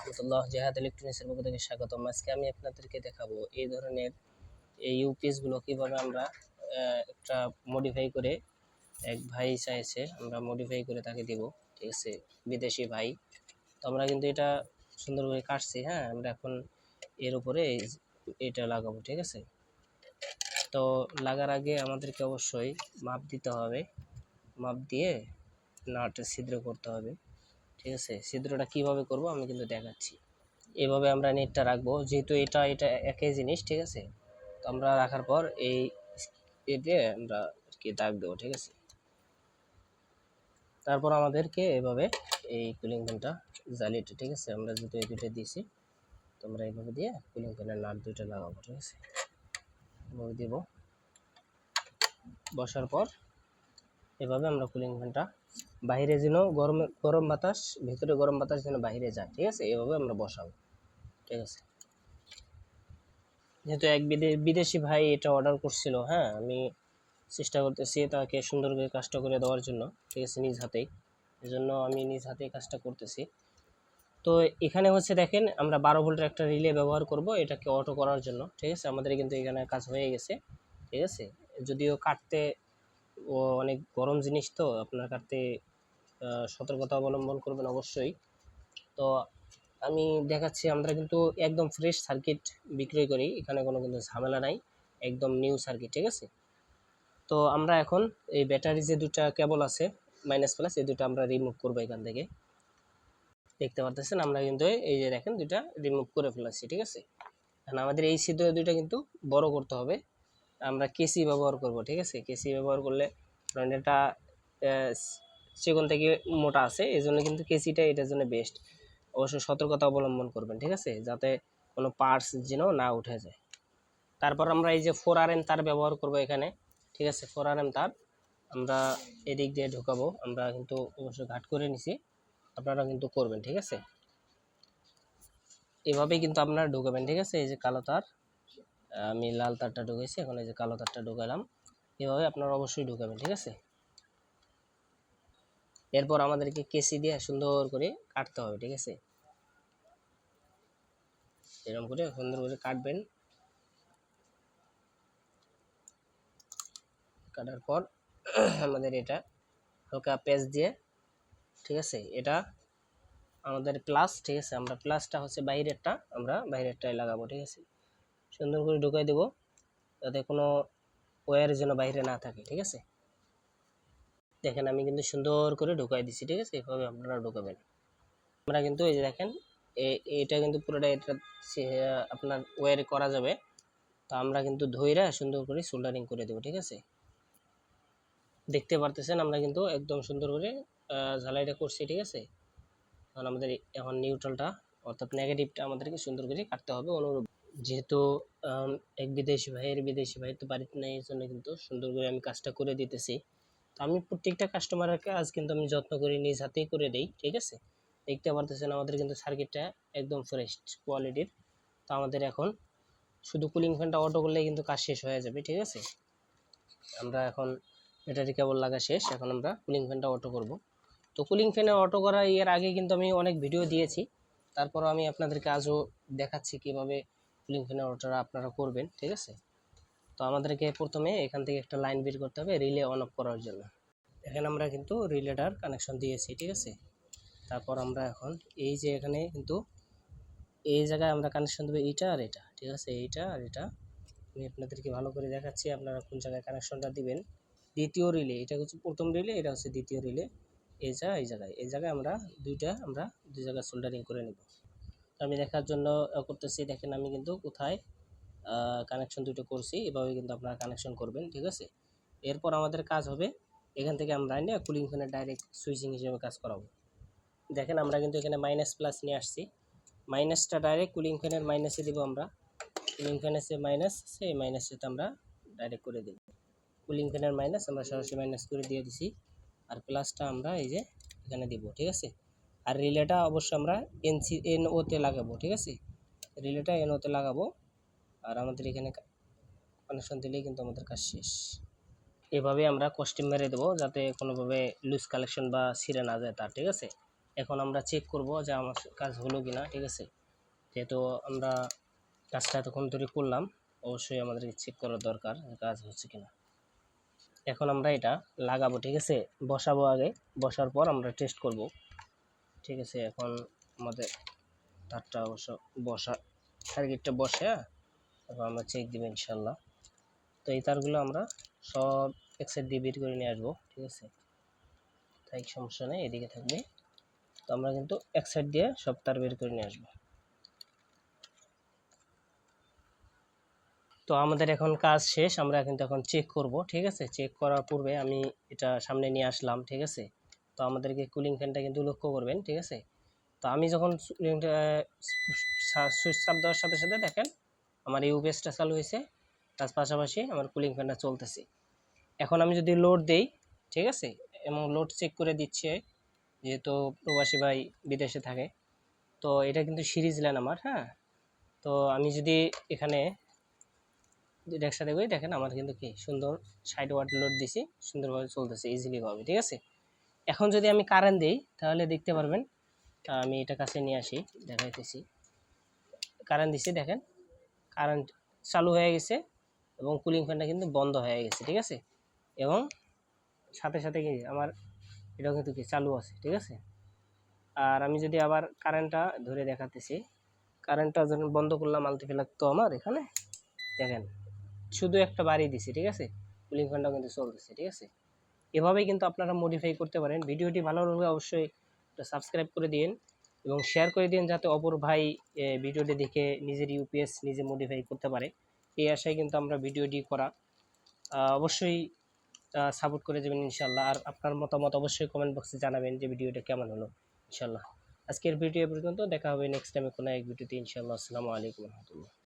রহমতুল্লাহ জেহাদ ইলেকট্রনিক্সের পক্ষ থেকে স্বাগতম। আজকে আমি আপনাদেরকে দেখাবো এই ধরনের এই ইউপিএসগুলো কীভাবে আমরা একটা মডিফাই করে এক ভাই চাইছে, আমরা মডিফাই করে তাকে দিব। ঠিক আছে? বিদেশি ভাই। তো আমরা কিন্তু এটা সুন্দরভাবে কাটছি হ্যাঁ? আমরা এখন এর উপরে এটা লাগাবো, ঠিক আছে? তো লাগার আগে আমাদেরকে অবশ্যই মাপ দিতে হবে। মাপ দিয়ে নাটে ছিদ্র করতে হবে। ঠিক আছে? ছিদ্রটা কীভাবে করব আমি কিন্তু দেখাচ্ছি। এভাবে আমরা নেটটা রাখব। যেহেতু এটা এটা একই জিনিস, ঠিক আছে? তো আমরা রাখার পর এই এতে আমরা কি দাগ দেবো, ঠিক আছে? তারপর আমাদেরকে এভাবে এই কুলিং ফ্যানটা জ্বালিয়ে ঠিক আছে? আমরা যেহেতু এই দুটো দিয়েছি, তো আমরা এইভাবে দিয়ে কুলিং ফ্যানের নাট দুইটা লাগাবো, ঠিক আছে? এভাবে দিব। বসার পর এভাবে আমরা কুলিং ফ্যানটা বাইরে যেন গরম গরম বাতাস, ভিতরে গরম বাতাস যেন বাইরে যায়, ঠিক আছে? এভাবে আমরা বসাবো, ঠিক আছে? যেহেতু এক বিদে- বিদেশি ভাই এটা অর্ডার করছিল হ্যাঁ? আমি চেষ্টা করতেছি তাকে সুন্দর করে কাজটা করে দেওয়ার জন্য, ঠিক আছে? নিজ হাতেই। এজন্য আমি নিজ হাতেই কাজটা করতেছি। তো এখানে হচ্ছে দেখেন, আমরা বারো ভোল্টের একটা রিলে ব্যবহার করব, এটাকে অটো করার জন্য, ঠিক আছে? আমাদের কিন্তু এখানে কাজ হয়ে গেছে, ঠিক আছে? যদিও কাটতে অনেক গরম জিনিস তো, আপনার কাটতে সতর্কতা অবলম্বন করবেন অবশ্যই। তো আমি দেখাচ্ছি, আমরা কিন্তু একদম ফ্রেশ সার্কিট বিক্রয় করি, এখানে কোনো কিন্তু ঝামেলা নাই, একদম নিউ সার্কিট ঠিক আছে? তো আমরা এখন এই ব্যাটারি যে দুটা কেবল আছে মাইনাস প্লাস এই দুটো আমরা রিমুভ করব এখান থেকে। দেখতে পারতেছেন, আমরা কিন্তু এই যে দেখেন দুটা রিমুভ করে ফেলেছি, ঠিক আছে? এখন আমাদের এই ছিদ্র দুইটা কিন্তু বড় করতে হবে। আমরা কেসি ব্যবহার করব, ঠিক আছে? কেসি ব্যবহার করলে এটা সেগুন থেকে মোটা আছে এই জন্য কিন্তু কেসিটা এটার জন্য বেস্ট অবশ্যই সতর্কতা অবলম্বন করবেন, ঠিক আছে? যাতে কোনো পার্টস যেন না উঠে যায়। তারপর আমরা এই যে ফোর আর এম তার ব্যবহার করব এখানে, ঠিক আছে? ফোর আর এম তার, আমরা এদিক দিয়ে ঢুকাবো, আমরা কিন্তু অবশ্যই ঘাট করে নিছি আপনারা কিন্তু করবেন, ঠিক আছে? এভাবেই কিন্তু আপনারা ঢুকাবেন, ঠিক আছে? এই যে কালো তার আমি লাল তারটা ঢুকেছি, এখন এই যে কালো তারটা ঢুকালাম। এভাবে আপনারা অবশ্যই ঢুকাবেন, ঠিক আছে? এরপর আমাদেরকে কেসি দিয়ে সুন্দর করে কাটতে হবে, ঠিক আছে? এরকম করে সুন্দর করে কাটবেন। কাটার পর আমাদের এটা হালকা পেঁচ দিয়ে, ঠিক আছে? এটা আমাদের প্লাস, ঠিক আছে? আমরা প্লাসটা হচ্ছে বাইরেরটা, আমরা বাইরেরটাই লাগাবো, ঠিক আছে? সুন্দর করে ঢুকাই দেবো, যাতে কোনো ওয়্যার যেন বাইরে না থাকে, ঠিক আছে? দেখেন, আমি কিন্তু সুন্দর করে ঢুকাই দিছি, ঠিক আছে? এভাবে আপনারা ঢুকাবেন। আমরা কিন্তু এই যে দেখেন এটা কিন্তু পুরোটা এটা আপনার ওয়ার করা যাবে। তো আমরা কিন্তু ধইরা সুন্দর করে সোল্ডারিং করে দেবো, ঠিক আছে? দেখতে পারতেছেন, আমরা কিন্তু একদম সুন্দর করে ঝালাইটা করছি, ঠিক আছে? কারণ আমাদের এখন নিউট্রালটা অর্থাৎ নেগেটিভটা আমাদেরকে সুন্দর করে কাটতে হবে, অনুরূপ যেহেতু এক বিদেশি ভাইয়ের বিদেশি ভাই তো বাড়িতে নেই, এই জন্য কিন্তু সুন্দর করে আমি কাজটা করে দিতেছি। তো আমি প্রত্যেকটা কাস্টমারের কাজ কিন্তু আমি যত্ন করে নিজ হাতেই করে দিই, ঠিক আছে? দেখতে পারতেছেন আমাদের কিন্তু সার্কিটটা একদম ফ্রেশ কোয়ালিটির তো আমাদের এখন শুধু কুলিং ফ্যানটা অটো করলেই কিন্তু কাজ শেষ হয়ে যাবে, ঠিক আছে? আমরা এখন ব্যাটারি কেবল লাগা শেষ, এখন আমরা কুলিং ফ্যানটা অটো করব। তো কুলিং ফ্যানে অটো করা, এর আগে কিন্তু আমি অনেক ভিডিও দিয়েছি। তারপরও আমি আপনাদেরকে আজও দেখাচ্ছি কীভাবে ফ্যানের অটোটা আপনারা করবেন, ঠিক আছে? তো আমাদেরকে প্রথমে এখান থেকে একটা লাইন বের করতে হবে রিলে অন অফ করার জন্য। এখানে আমরা কিন্তু রিলেটার কানেকশন দিয়েছি, ঠিক আছে? তারপর আমরা এখন এই যে এখানে কিন্তু এই জায়গায় আমরা কানেকশন দেবো এইটা আর এটা, ঠিক আছে? এইটা আর এটা। আমি আপনাদেরকে ভালো করে দেখাচ্ছি, আপনারা কোন জায়গায় কানেকশনটা দিবেন। দ্বিতীয় রিলে এটা হচ্ছে প্রথম রিলে এটা হচ্ছে দ্বিতীয় রিলে এই জায়গা এই জায়গায় এই জায়গায় আমরা দুইটা, আমরা দুই জায়গায় সোল্ডারিং করে নেব। আমি দেখার জন্য করতেছি। দেখেন আমি কিন্তু কোথায় কানেকশন দুটো করছি, এভাবে কিন্তু আপনারা কানেকশন করবেন, ঠিক আছে? এরপর আমাদের কাজ হবে, এখান থেকে আমরা এনে কুলিং ফ্যানের ডাইরেক্ট সুইচিং হিসেবে কাজ করাবো। দেখেন আমরা কিন্তু এখানে মাইনাস প্লাস নিয়ে আসছি। মাইনাসটা ডাইরেক্ট কুলিং ফ্যানের মাইনাসে দিব আমরা। কুলিং ফ্যানের সে মাইনাস সেই মাইনাসেতে আমরা ডাইরেক্ট করে দেব। কুলিং ফ্যানের মাইনাস আমরা সরাসরি মাইনাস করে দিয়ে দিছি। আর প্লাসটা আমরা এই যে এখানে দিব, ঠিক আছে? আর রিলেটা অবশ্যই আমরা এনসি এন ওতে লাগাবো, ঠিক আছে? রিলেটা এন ওতে লাগাবো, আর আমাদের এখানে কানেকশন দিলেই কিন্তু আমাদের কাজ শেষ। এভাবে আমরা কস্টিম মেরে দেবো যাতে কোনোভাবে লুজ কালেকশন বা ছিঁড়ে না যায় তার, ঠিক আছে? এখন আমরা চেক করব যে আমার কাজ হলো কি না ঠিক আছে? যেহেতু আমরা কাজটা এতক্ষণ ধরে করলাম, অবশ্যই আমাদেরকে চেক করার দরকার কাজ হচ্ছে কি না এখন আমরা এটা লাগাবো, ঠিক আছে? বসাবো আগে, বসার পর আমরা টেস্ট করব। ঠিক আছে, এখন আমাদের তারটা অবশ্য বসা সার্কিটটা বসে তারপর আমরা চেক দিব ইনশাল্লাহ। তো এই তারগুলো আমরা সব এক সাইড দিয়ে বের করে নিয়ে আসব, ঠিক আছে? তাই সমস্যা নেই, এদিকে থাকবে। তো আমরা কিন্তু এক সাইড দিয়ে সব তার বের করে নিয়ে আসব। তো আমাদের এখন কাজ শেষ, আমরা কিন্তু এখন চেক করব, ঠিক আছে? চেক করার পূর্বে আমি এটা সামনে নিয়ে আসলাম, ঠিক আছে? তো আমাদেরকে কুলিং ফ্যানটা কিন্তু লক্ষ্য করবেন, ঠিক আছে? তো আমি যখন সুইচ চাপ দেওয়ার সাথে সাথে দেখেন আমার ইউপিএসটা চালু হয়েছে, তার পাশাপাশি আমার কুলিং ফ্যানটা চলতেছে। এখন আমি যদি লোড দেই, ঠিক আছে? এবং লোড চেক করে দিচ্ছে, যেহেতু প্রবাসী ভাই বিদেশে থাকে, তো এটা কিন্তু সিরিজ ল্যান আমার হ্যাঁ? তো আমি যদি এখানে একসাথে করি, দেখেন আমার কিন্তু কি সুন্দর ষাট ওয়াট লোড দিছি, সুন্দরভাবে চলতেছে ইজিলি ভাবে, ঠিক আছে? এখন যদি আমি কারেন্ট দিই, তাহলে দেখতে পারবেন আমি এটা কাছে নিয়ে আসি, দেখাইতেছি। কারেন্ট দিছি, দেখেন কারেন্ট চালু হয়ে গেছে এবং কুলিং ফ্যানটা কিন্তু বন্ধ হয়ে গেছে, ঠিক আছে? এবং সাথে সাথে কি, আমার এটাও কিন্তু কি, চালু আছে, ঠিক আছে? আর আমি যদি আবার কারেন্টটা ধরে দেখাতেছি কারেন্টটা যখন বন্ধ করলাম মাল্টিপ্লাগ তো আমার এখানে, দেখেন, শুধু একটা বাড়ি দিছি, ঠিক আছে? কুলিং ফ্যানটাও কিন্তু চলতেছে, ঠিক আছে? এভাবেই কিন্তু আপনারা মডিফাই করতে পারেন। ভিডিওটি ভালো লাগলে অবশ্যই সাবস্ক্রাইব করে দিন এবং শেয়ার করে দিন যাতে অপর ভাই ভিডিওটি দেখে নিজের ইউপিএস নিজে মডিফাই করতে পারে। এই আশায় কিন্তু আমরা ভিডিওটি করা। অবশ্যই সাপোর্ট করে দেবেন ইনশাল্লাহ আর আপনার মতামত অবশ্যই কমেন্ট বক্সে জানাবেন যে ভিডিওটা কেমন হলো ইনশাল্লাহ আজকের ভিডিও পর্যন্ত দেখা হবে নেক্সট টাইমে কোনো এক ভিডিওতে ইনশাল্লাহ আসসালামু আলাইকুম রহমতুল্লাহ।